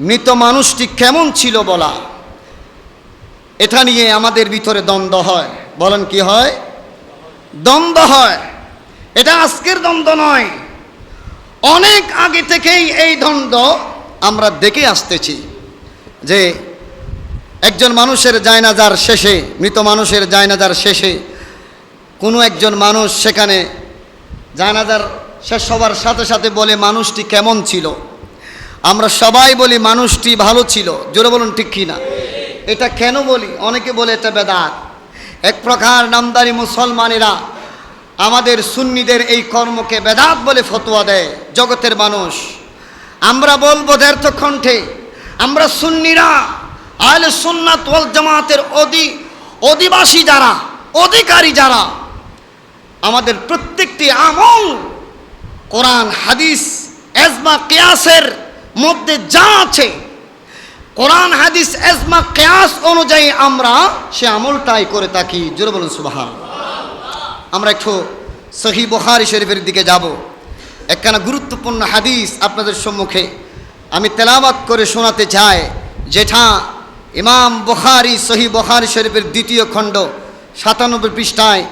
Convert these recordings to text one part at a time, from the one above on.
মৃত মানুষটি কেমন ছিল বলা? এটা নিয়ে আমাদের ভিতরে দ্বন্দ্ব হয়। বলেন কি হয়? দ্বন্দ্ব হয়। এটা আজকের দ্বন্দ্ব নয়। অনেক আগে থেকেই এই দ্বন্দ্ব আমরা দেখে আসতেছি যে একজন মানুষের জায়নাজার শেষে, মৃত মানুষের জায়নাজার শেষে কোনো একজন মানুষ সেখানে জায়নাজার শেষ হওয়ার সাথে সাথে বলে মানুষটি কেমন ছিল। আমরা সবাই বলি মানুষটি ভালো ছিল। জোরে বলুন ঠিক কি না এটা কেন বলি? অনেকে বলে এটা বেদাত। এক প্রকার নামদারি মুসলমানেরা আমাদের সুন্নিদের এই কর্মকে বেদাত বলে ফতোয়া দেয়, জগতের মানুষ। আমরা বলব দ্ব্যর্থ কণ্ঠে, আমরা সুন্নিরা, আহলে সুন্নাত ওয়াল জামাতের অধি, অধিবাসী যারা, অধিকারী যারা, আমাদের প্রত্যেকটি আমল, কোরআন, হাদিস, এজমা, কেয়াসের মধ্যে যা আছে, কোরআন, হাদিস, এজমা, কেয়াস অনুযায়ী আমরা সে আমলটাই করে থাকি। জোরে বলুন সুবাহান আমরা একটু সহি বখারি শরীফের দিকে যাব। একখানা গুরুত্বপূর্ণ হাদিস আপনাদের সম্মুখে আমি তেলাবাত করে শোনাতে চাই, যেটা ইমাম বখারি, সহি বখারি শরীফের দ্বিতীয় খণ্ড সাতানব্বই পৃষ্ঠায়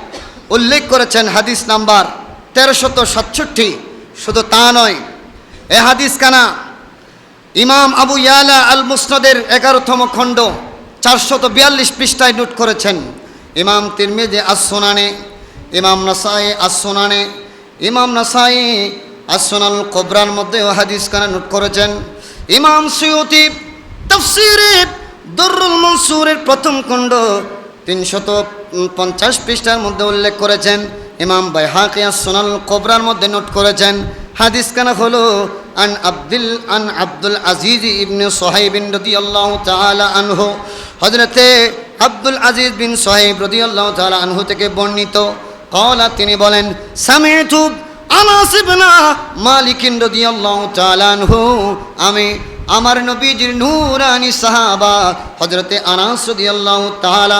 উল্লেখ করেছেন, হাদিস নাম্বার তেরোশত সাতষট্টি। শুধু তা নয়, এ হাদিস কানা ইমাম আবু ইয়ালা আল মুসনদের এগারোতম খণ্ড, চারশত বিয়াল্লিশ পৃষ্ঠায় নোট করেছেন। ইমাম তিরমিজে আসোনানে ইমাম নাসাই আসোনানে ইমাম নাসাই আসোনাল কোবরার মধ্যে ও হাদিস কানা নোট করেছেন। ইমাম সৈয়তি তফসিরে দর্রুল মনসুরের প্রথম খণ্ড, তিনশত পঞ্চাশ পৃষ্ঠার মধ্যে উল্লেখ করেছেন। ইমাম বাইহাকিয়া সোনাল কোবরার মধ্যে নোট করেছেন। হাদিস কানা হলো আন আব্দুল আন আব্দুল আজিজ ইবনে সোহাইবিন রদি আল্লাহ তালা আনহু হজরতে আব্দুল আজিজ বিন সোহাইব রদি আল্লাহ তালা আনহু থেকে বর্ণিত। কলা তিনি বলেন, সামিতু আনাস ইবনা মালিকিন রদি আল্লাহ তালা আনহু। আমি আমার নবীজির নূরানি সাহাবা হজরতে আনাস রদি আল্লাহ তালা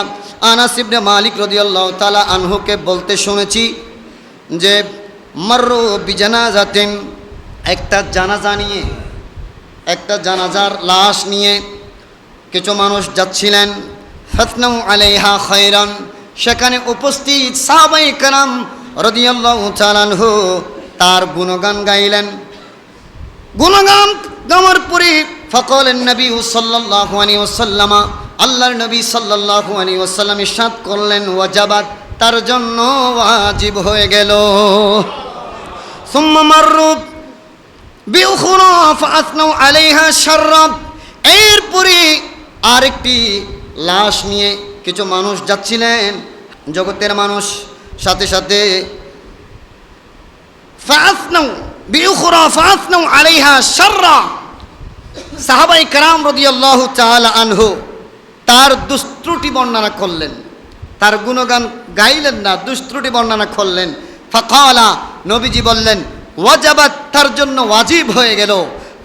আনাস ইবনে মালিক রদি আল্লাহ তালা আনহুকে বলতে শুনেছি যে, মার্রু বিজানাজাতেন একটা জানাজা নিয়ে, একটা জানাজার লাশ নিয়ে কিছু মানুষ যাচ্ছিলেন। ফতনৌ আলাইহা খৈরান সেখানে উপস্থিত সাহাবাই কালাম রদিয়াল্লাহ চালানহু তার গুণগান গাইলেন। গুণগান গামার পরে ফকল নবী সাল্লাল্লাহু আলাইহি ওয়াসাল্লামা, আল্লাহর নবী সাল্লাল্লাহু আলাইহি ওয়াসাল্লাম ইরশাদ করলেন, ওয়াজাবাত তার জন্য ওয়াজিব হয়ে গেল। সুম্মা মাররু এরপরে আরেকটি লাশ নিয়ে কিছু মানুষ যাচ্ছিলেন, জগতের মানুষ। সাথে সাথে সাহাবাই কারাম রাদিয়াল্লাহু আনহু তার দুস্ত্রুটি বর্ণনা করলেন। তার গুণগান গাইলেন না, দুস্ত্রুটি বর্ণনা করলেন। ফকালা, নবীজি বললেন ওয়াজাবাত তার জন্য ওয়াজিব হয়ে গেল।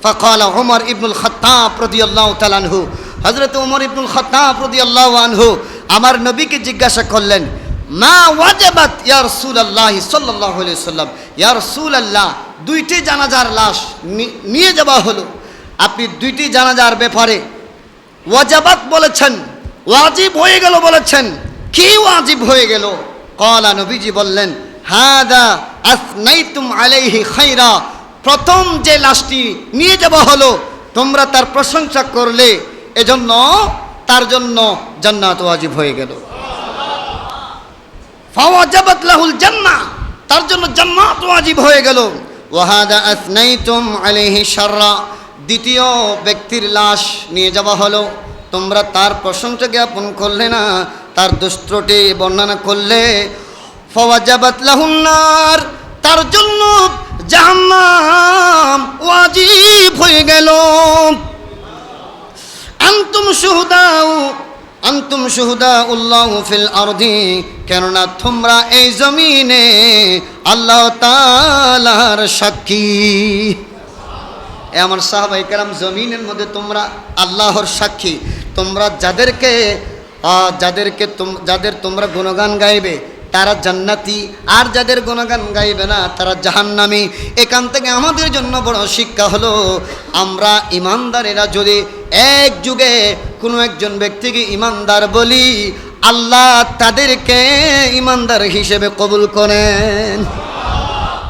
ফকালা ওমর ইবনুল খত্তাব রদিয়াল্লাহু তালানহু হজরত ওমর ইবনুল খত্তাব রদিয়াল্লাহু আনহু আমার নবীকে জিজ্ঞাসা করলেন, মা ওয়াজাবাত ইয়া রাসূলুল্লাহ সাল্লাল্লাহু আলাইহি সাল্লাম ইয়া রাসূলুল্লাহ, দুইটি জানাজার লাশ নিয়ে যাওয়া হলো। আপনি দুইটি জানাজার ব্যাপারে ওয়াজাবাত বলেছেন, ওয়াজিব হয়ে গেল বলেছেন। কি ওয়াজিব হয়ে গেল? কলা নবীজি বললেন, হাদা আসনাইতুম আলাইহি খাইরা। প্রথম যে লাশটি নিয়ে যাওয়া হলো, তোমরা তার প্রশংসা করলে, এজন্য তার জন্য জান্নাত ওয়াজিব হয়ে গেল। ফাওয়াজাবাত লাহুল জান্নাহ, তার জন্য জান্নাত ওয়াজিব হয়ে গেল। ওয়াহাদা আসনাইতুম আলাইহি শাররা, দ্বিতীয় ব্যক্তির লাশ নিয়ে যাওয়া হলো। তোমরা তার প্রশংসা জ্ঞাপন করলে না, তার দুষ্টটি বর্ণনা করলে ফওয়াজাবাত লাহুন নার। তার জন্য জাহান্নাম ওয়াজিব হয়ে গেল। আন্তুম শুহুদাউ, আন্তুম শুহুদা উল্লাহ ফিল আরদি। কেননা তোমরা এই জমিনে আল্লাহ তালার সাক্ষী। এ আমার সাহাবাই কেরাম, জমিনের মধ্যে তোমরা আল্লাহর সাক্ষী। তোমরা যাদেরকে যাদেরকে যাদের তোমরা গুণগান গাইবে তারা জান্নাতি। আর যাদের গুণগান গাইবে না, তারা জাহান্নামি। এখান থেকে আমাদের জন্য বড় শিক্ষা হলো, আমরা ইমানদারেরা যদি এক যুগে কোনো একজন ব্যক্তিকে ইমানদার বলি, আল্লাহ তাদেরকে ইমানদার হিসেবে কবুল করেন।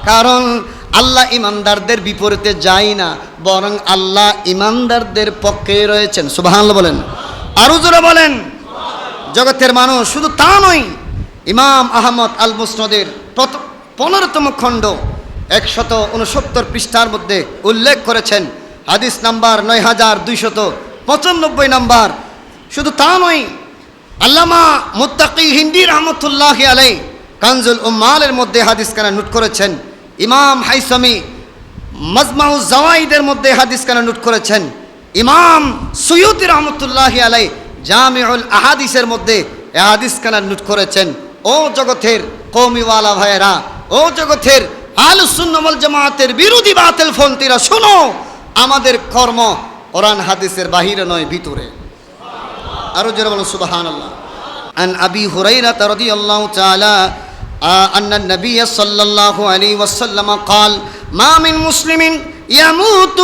কারণ আল্লাহ ইমানদারদের বিপরীতে যায় না, বরং আল্লাহ ইমানদারদের পক্ষে রয়েছেন। সুবাহান বলেন। আরও জোরে বলেন। জগতের মানুষ শুধু তা নয় ইমাম আহমদ আল মুসনদের পনেরোতম খণ্ড একশত উনসত্তর পৃষ্ঠার মধ্যে উল্লেখ করেছেন। হাদিস নাম্বার নয় হাজার দুইশত পঁচানব্বই নাম্বার। শুধু তা নয়, আল্লামা মুত্তাকি হিন্দি রহমতুল্লাহ আলাই কানজুল উম্মালের মধ্যে হাদিস কানা নোট করেছেন। ইমাম হাইসামি মজমাউ জাওয়াইদের মধ্যে হাদিস কানা নোট করেছেন। ইমাম সৈয়দ রহমতুল্লাহ আলাই জামিউল আহাদিসের মধ্যে এ হাদিস কানা নোট করেছেন। ও জগতের কৌমিওয়ালা ভাইয়েরা ও জগতের আলুসুন্নমল জামাতের বিরোধী বাতিল ফন্তিরা শোনো আমাদের কর্ম কোরআন হাদিসের বাহিরে নয় ভিতরে আরো জোরে বলো সুবাহান আল্লাহ عن أبي هريرة رضي الله تعالى آه، أن النبي صلى الله عليه وسلم قال ما من مسلم يموت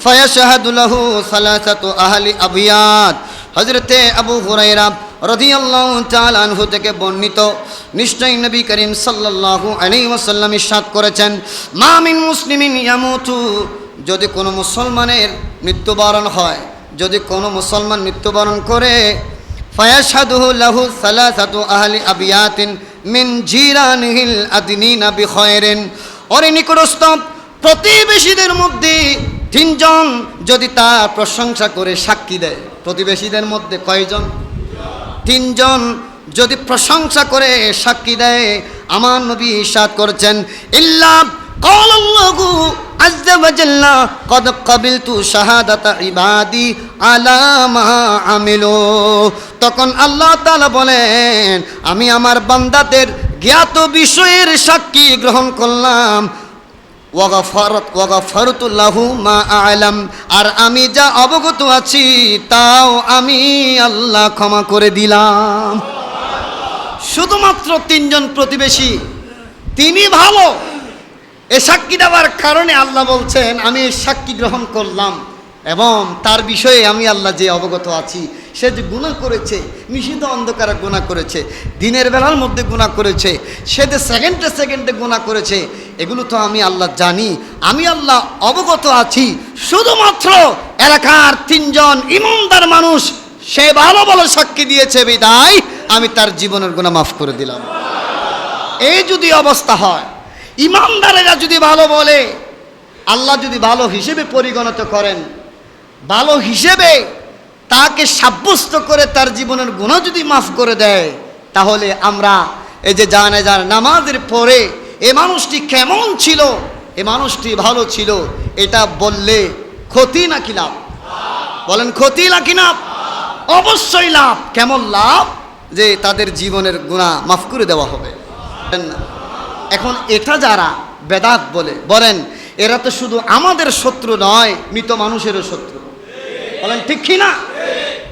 فيشهد له ثلاثة أهل أبيات হজরতে আবু হুরাইরা রদিয়াল্লাহু আনহু থেকে বর্ণিত, নিশ্চয়ই নবী করিম সাল্লাল্লাহু আলাইহি ওয়াসাল্লাম ইরশাদ করেছেন, মা মিন মুসলিমিন ইয়ামুতু। যদি কোনো মুসলমানের মৃত্যুবরণ হয়, যদি কোনো মুসলমান মৃত্যুবরণ করে, ফায়াশহাদুহু লাহু সালাসাতু আহলি আবিয়াতিন মিন জিরানিহিল আদনিনা বিখয়রিন। ওর নিকটস্থ প্রতিবেশীদের মধ্যে তিনজন যদি তার প্রশংসা করে সাক্ষী দেয়, প্রতিবেশীদের মধ্যে কয়জন? তিনজন যদি প্রশংসা করে সাক্ষী দেয় আমার নবী ইরশাদ করেছেন ইল্লা قال الله عز وجل قد قبلت شهادة عبادي على ما عملوا তখন আল্লাহ তাআলা বলেন আমি আমার বান্দাদের জ্ঞাত বিষয়ের সাক্ষী গ্রহণ করলাম আর আমি যা অবগত আছি, তাও আমি আল্লাহ ক্ষমা করে দিলাম। শুধুমাত্র তিনজন প্রতিবেশী, তিনি ভালো। এ সাক্ষী দেওয়ার কারণে আল্লাহ বলছেন, আমি সাক্ষী গ্রহণ করলাম এবং তার বিষয়ে আমি আল্লাহ যে অবগত আছি, সে যে গুণা করেছে, নিষিদ্ধ অন্ধকারে গুণা করেছে, দিনের বেলার মধ্যে গুণা করেছে, সে যে সেকেন্ডে সেকেন্ডে গুণা করেছে এগুলো তো আমি আল্লাহ জানি, আমি আল্লাহ অবগত আছি। শুধুমাত্র এলাকার তিনজন ইমানদার মানুষ, সে ভালো ভালো সাক্ষী দিয়েছে বিদায়, আমি তার জীবনের গুণা মাফ করে দিলাম। এই যদি অবস্থা হয়, ইমানদারেরা যদি ভালো বলে, আল্লাহ যদি ভালো হিসেবে পরিগণিত করেন, ভালো হিসেবে তাকে সাব্যস্ত করে তার জীবনের গুণা যদি মাফ করে দেয়, তাহলে আমরা এই যে জানে যার নামাজের পরে এ মানুষটি কেমন ছিল? এ মানুষটি ভালো ছিল। এটা বললে ক্ষতি নাকি লাভ? বলেন, ক্ষতি নাকি লাভ? অবশ্যই লাভ। কেমন লাভ? যে তাদের জীবনের গুণা মাফ করে দেওয়া হবে। এখন এটা যারা বেদাত বলে, বলেন, এরা তো শুধু আমাদের শত্রু নয়, মৃত মানুষেরও শত্রু। বলেন, ঠিক কি না?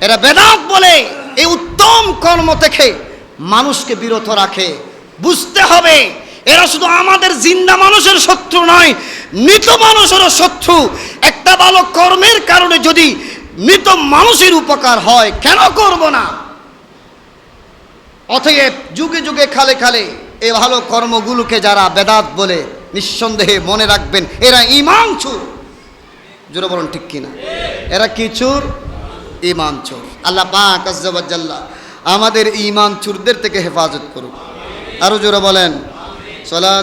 এরা বেদাত বলে, এই উত্তম কর্ম থেকে মানুষকে বিরত রাখে। বুঝতে হবে এরা শুধু আমাদের জিন্দা মানুষের শত্রু নয়, মৃত মানুষেরও শত্রু। একটা ভালো কর্মের কারণে যদি মৃত মানুষের উপকার হয়, কেন করব না? অতএব যুগে যুগে খালে খালে এই ভালো কর্মগুলোকে যারা বেদাত বলে নিঃসন্দেহে মনে রাখবেন, এরা ইমান চুর। জোরে বলুন ঠিক কিনা? এরা কি চুর? ইমান চোর। আল্লাহ পাক আমাদের ইমান চুরদের থেকে হেফাজত করুক। আরও জোরে বলেন সলা